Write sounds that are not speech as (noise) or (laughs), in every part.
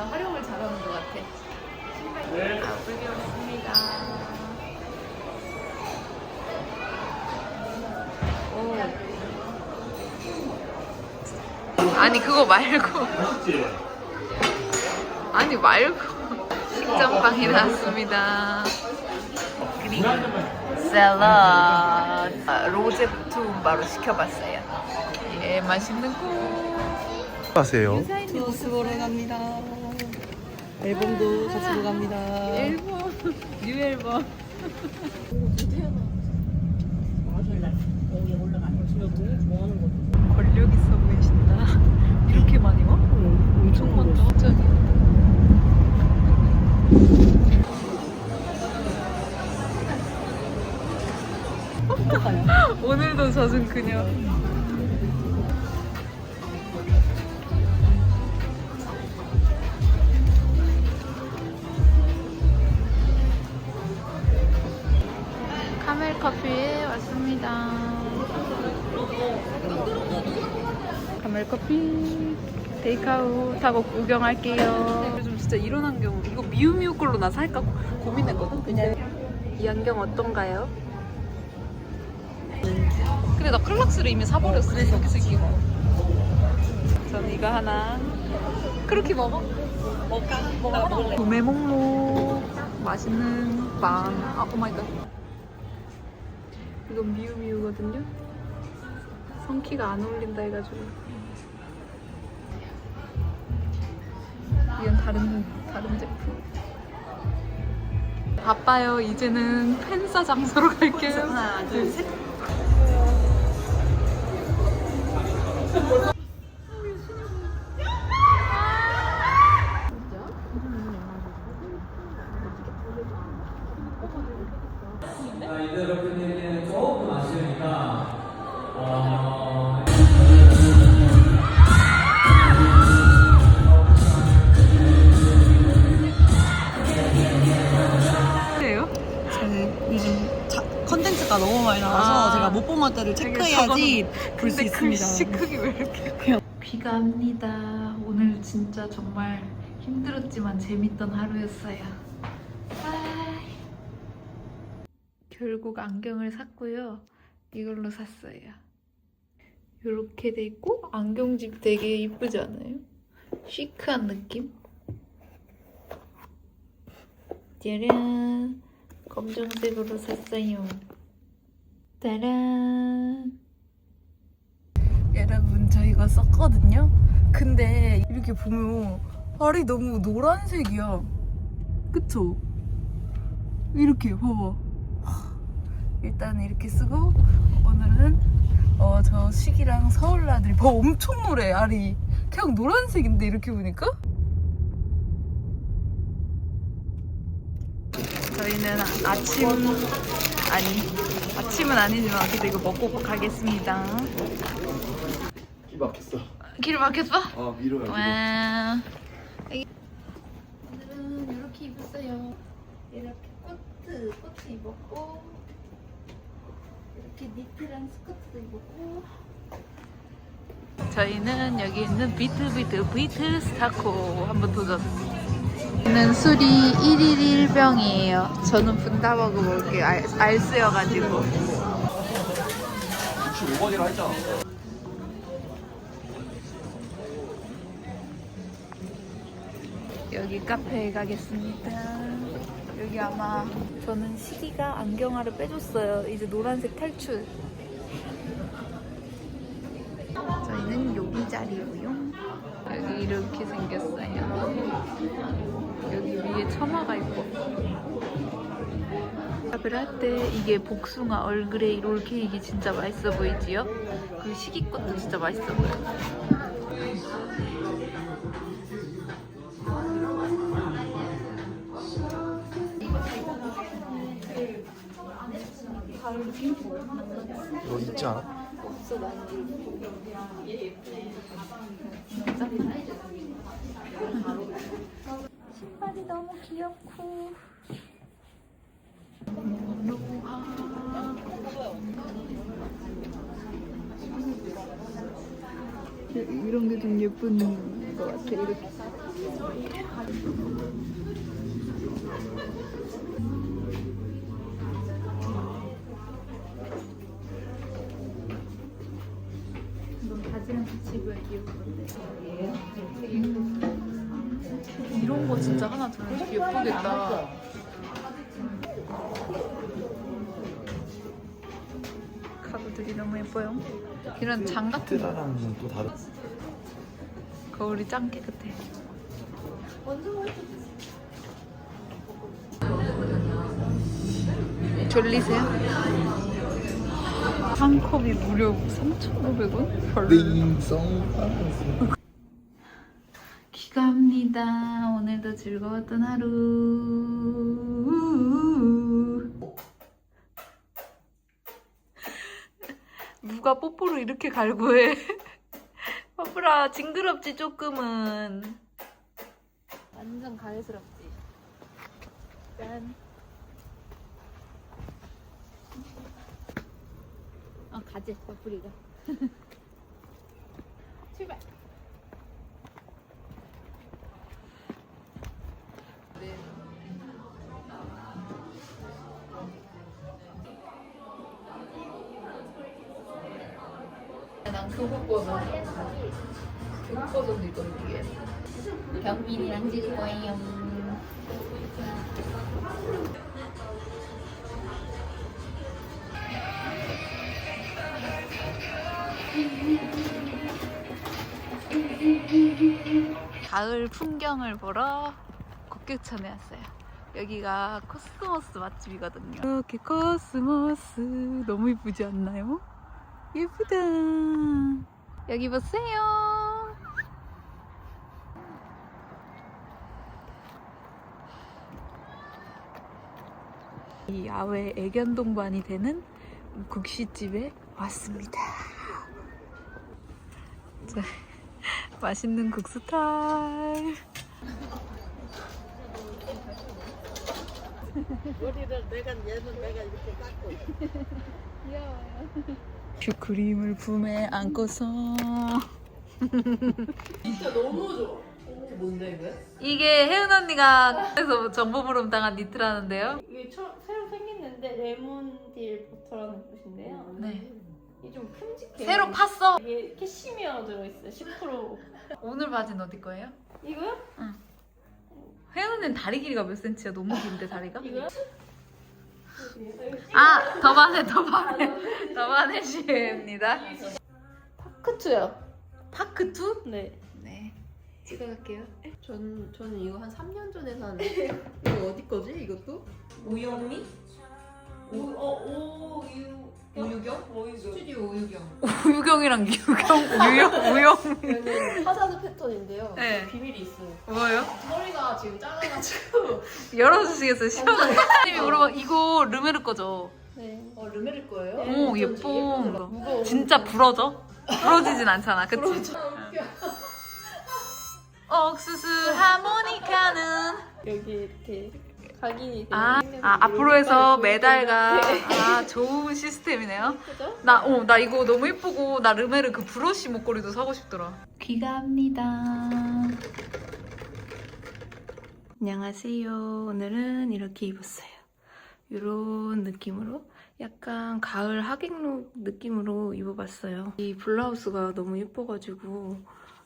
더 활용을 잘하는 것 같아. 신발 네. 다 불려왔습니다. 오. 아니 그거 말고. 맛있지? 아니 말고 식전빵이 나왔습니다. 그리고 샐러드 아, 로제 투움바로 시켜봤어요. 예, 맛있는 꿈. 하세요. 디자인 모습으로 갑니다. 앨범도 같이 보러 갑니다. 앨범 뉴 앨범. 권력 있어 보이신다. 이렇게 많이 와? 엄청 많다. 갑자기. (laughs) 오늘도 젖은 그녀 커피에 왔습니다. 카멜 커피 테이크아웃 하고 구경할게요. 요즘 진짜 이런 안경 이거 미우미우 걸로 나 살까 고- 고민했거든. 그냥 이 안경 어떤가요? 근데 나 클락스를 이미 사버렸어. 이렇게 생기고. 저는 이거 하나. 그렇게 먹어? 먹어 먹을래. 구매 목록 맛있는 빵. 아, 오마이갓. 이건 미우미우거든요. 성키가 안 어울린다 해가지고. 이건 다른 다른 제품. 바빠요. 이제는 팬싸 장소로 갈게요. 하나 둘 셋. 것들을 체크해야지 볼 수 있습니다. 크기 왜 이렇게? 비가 옵니다. 오늘 진짜 정말 힘들었지만 재밌던 하루였어요. 아이. 결국 안경을 샀고요. 이걸로 샀어요. 이렇게 돼 있고 안경집 되게 이쁘지 않아요? 시크한 느낌? 짜란 검정색으로 샀어요. 짜란. 여러분 저 이거 썼거든요? 근데 이렇게 보면 알이 너무 노란색이야. 그쵸? 이렇게 봐봐. 일단 이렇게 쓰고 오늘은 어, 저 식이랑 서울나들이 봐 엄청 노래. 알이 그냥 노란색인데 이렇게 보니까? 저희는 아침 아니 아침은 아니지만 그래도 이거 먹고 가겠습니다 기 막혔어. 길 막혔어? 아 밀어야 와. 여기- 오늘은 이렇게 입었어요. 이렇게 코트, 코트 입었고, 이렇게 니트랑 스커트도 입었고. 저희는 여기 있는 비트비트 비트 스타코 한번 도전. 는 술이 1일 1병이에요. 저는 분다 먹어볼게요. 알, 알쓰여가지고. 65번이라 했잖아. 여기 카페에 가겠습니다. 여기 아마 저는 시기가 안경알을 빼줬어요. 이제 노란색 탈출. 저희는 여기 자리고요. 여기 이렇게 생겼어요. 여기 위에 처마가 있고. 라떼 이게 복숭아 얼그레이 롤 케이크 진짜 맛있어 보이지요? 그 시기 것도 진짜 맛있어 보여. 여기 있지 않아? 신발이 너무 귀엽고. 이런 게 좀 예쁜 것 같아 이렇게 예쁘겠다. 가구들이 너무 예뻐요. 이런 장 같은 테라랑은 또 다른. 거울이 짱 깨끗해. 졸리세요? 한 컵이 무려 3,500원? 별로. 띵송. 귀가합니다. 오늘도 즐거웠던 하루. 누가 뽀뽀를 이렇게 갈구해? (laughs) 뽀뽀라 징그럽지 조금은. 완전 가해스럽지. 짠. 어 가지 뽀뽀리가. (laughs) 출발. 찍을 거예요. 가을 풍경을 보러 국교천에 왔어요. 여기가 코스모스 맛집이거든요. 이렇게 코스모스 너무 예쁘지 않나요? 예쁘다. 여기 보세요. 이 야외 애견 동반이 되는 국시집에 왔습니다. 자, 맛있는 국수 타임. 슈크림을 품에 안고서 뭔데 이거? 이게 혜은 언니가 그래서 정보 부름 당한 니트라는데요. 이게 처, 생겼는데 레몬딜 버터라는 곳인데요. 네. 이게 좀 큼직해요. 새로 팠어. 이게 캐시미어 들어있어요. 10%. 오늘 바지는 어디 거예요? 이거요? 혜은 언니는 다리 길이가 몇 센치야? 너무 긴데 다리가? 이거요? 아, 더 많네, 더 많네. 더 많네 시입니다. 파크투요. 파크 2? 네. 네. 찍어갈게요. 전 저는 이거 한 3년 전에 산 (laughs) 이거 어디 거지 이것도? 오영미? 오, 어, 오 유 오유경? 오유경 스튜디오 오유경 우유경이랑 유경, (laughs) 우영, 우영. 얘는 하자드 패턴인데요 네. 비밀이 있어요 뭐예요? 머리가 지금 작아가지고 (laughs) 열어주시겠어요? 시원하게. 님이 물어봐, 이거 르메르 거죠? 네. 어 르메르 거예요? 오, 어쩐지. 예쁘더라. 무거워 진짜 부러져? 부러지진 (laughs) 않잖아, 그치? 옥수수 하모니카는 여기 이렇게 각인이 아, 아 이렇게 앞으로 해서 이렇게 매달가 네. 아 좋은 시스템이네요. 그죠? 나, 어, 나 이거 너무 예쁘고 나 르메르 그 브러쉬 목걸이도 사고 싶더라. 귀가합니다. 안녕하세요. 오늘은 이렇게 입었어요. 이런 느낌으로 약간 가을 하객룩 느낌으로 입어봤어요. 이 블라우스가 너무 예뻐가지고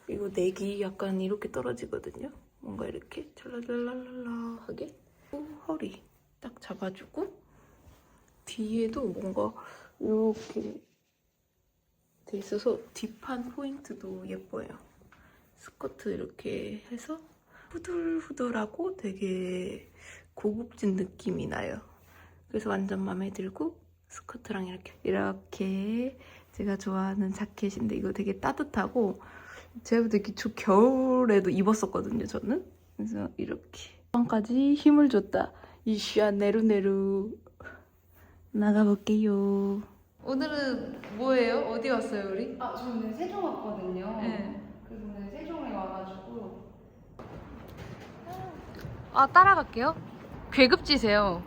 이거 넥이 약간 이렇게 떨어지거든요. 뭔가 이렇게 찰랄랄랄라 하게 허리 딱 잡아주고 뒤에도 뭔가 이렇게 돼 있어서 딥한 포인트도 예뻐요. 스커트 이렇게 해서 후들후들하고 되게 고급진 느낌이 나요. 그래서 완전 마음에 들고 스커트랑 이렇게 이렇게 제가 좋아하는 자켓인데 이거 되게 따뜻하고 제가 저 겨울에도 입었었거든요 저는 그래서 이렇게 빵까지 힘을 줬다. 이슈아 네루네루. 나가볼게요. 오늘은 뭐예요? 어디 왔어요 우리? 아, 저는 세종 왔거든요. 네. 그래서 오늘 세종에 와가지고. 아 따라갈게요. 괴급지세요.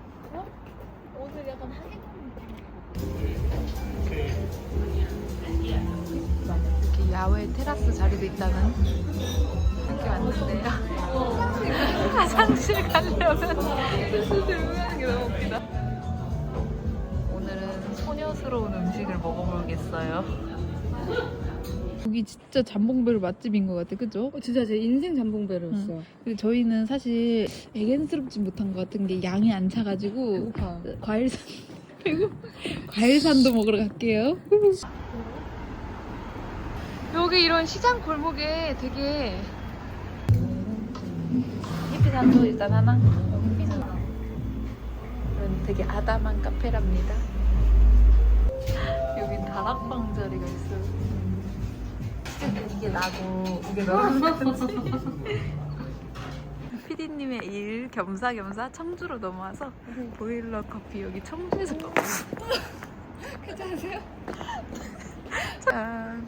오늘 약간 하객 이렇게 야외 테라스 자리도 있다는 이렇게 왔는데요. (laughs) 화장실 가려면 수술 들고 가는 게 너무 웃기다. 오늘은 소녀스러운 음식을 먹어보겠어요. 여기 진짜 잠봉베르 맛집인 것 같아, 그죠? 진짜 제 인생 잠봉배로였어요. 근데 저희는 사실 애견스럽지 못한 것 같은 게 양이 안 차가지고 배고파. 과일산 (laughs) 그리고 과일산도 먹으러 갈게요. (laughs) 여기 이런 시장 골목에 되게 해피산도 일단 하나. 이런 되게 아담한 카페랍니다. 여긴 다락방 자리가 있어요. 이게 나고 이게 너무 (laughs) 피디님의 일 겸사겸사 청주로 넘어와서 보일러 커피 여기 청주에서. 괜찮으세요? (laughs) 짠.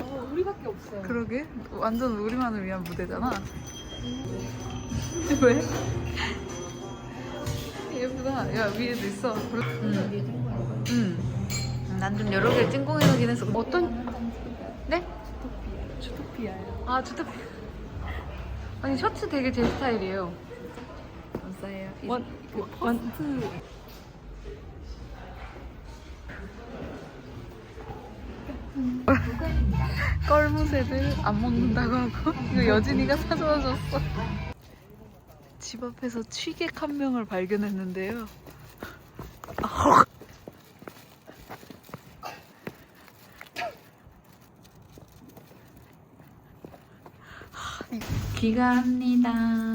어, 우리밖에 없어요. 그러게 완전 우리만을 위한 무대잖아. 왜? 예쁘다. 야 위에도 있어. 응. 응. 난 좀 여러 개 찐공해놓긴 했어. 어떤? 네? 주토피아요. 아 주토피아. 아니 셔츠 되게 제 스타일이에요. 감사해요. 원, 그 퍼스트. (laughs) 껄무새들 안 먹는다고 하고 이거 여진이가 사줘줬어 집 앞에서 취객 한 명을 발견했는데요. 귀가 합니다.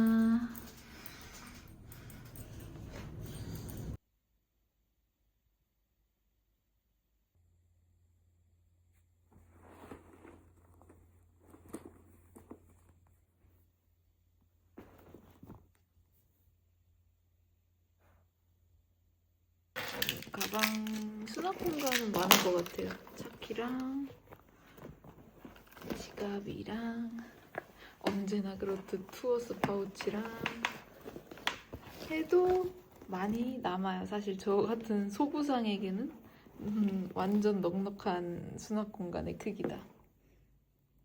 가방 수납 공간은 많은 것 같아요. 차키랑 지갑이랑 언제나 그렇듯 투어스 파우치랑 해도 많이 남아요. 사실 저 같은 소구상에게는 음, 완전 넉넉한 수납 공간의 크기다.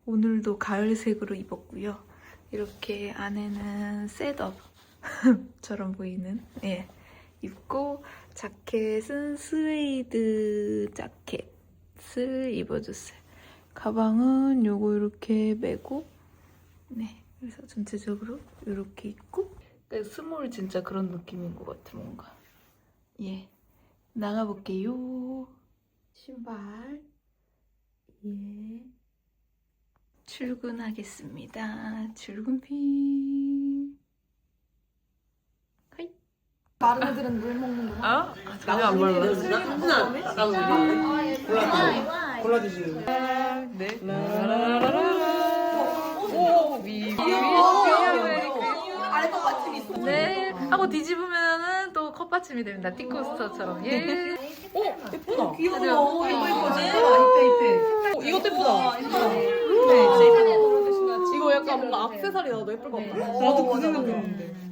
오늘도 가을색으로 입었고요. 이렇게 안에는 셋업처럼 보이는 예 입고 자켓은 스웨이드 자켓을 입어줬어요. 가방은 요거 이렇게 메고 네 그래서 전체적으로 이렇게 입고. 그러니까 스몰 진짜 그런 느낌인 것 같아 뭔가. 예 나가볼게요. 신발. 예. 출근하겠습니다. 출근핑 하이 다른 애들은 물 먹는구나. 어? 전혀 안 네. 오, 위, 위, 아래 컵받침이 있어. 네. 하고 뒤집으면은 또 컵받침이 됩니다. 티코스터처럼. 예. 오, 예쁘다. 귀여워. 이거 예쁘지? 이것도 예쁘다. 네. 이거 약간 뭔가 악세사리 나도 예쁠 것 같아. 나도 그 생각 들었는데.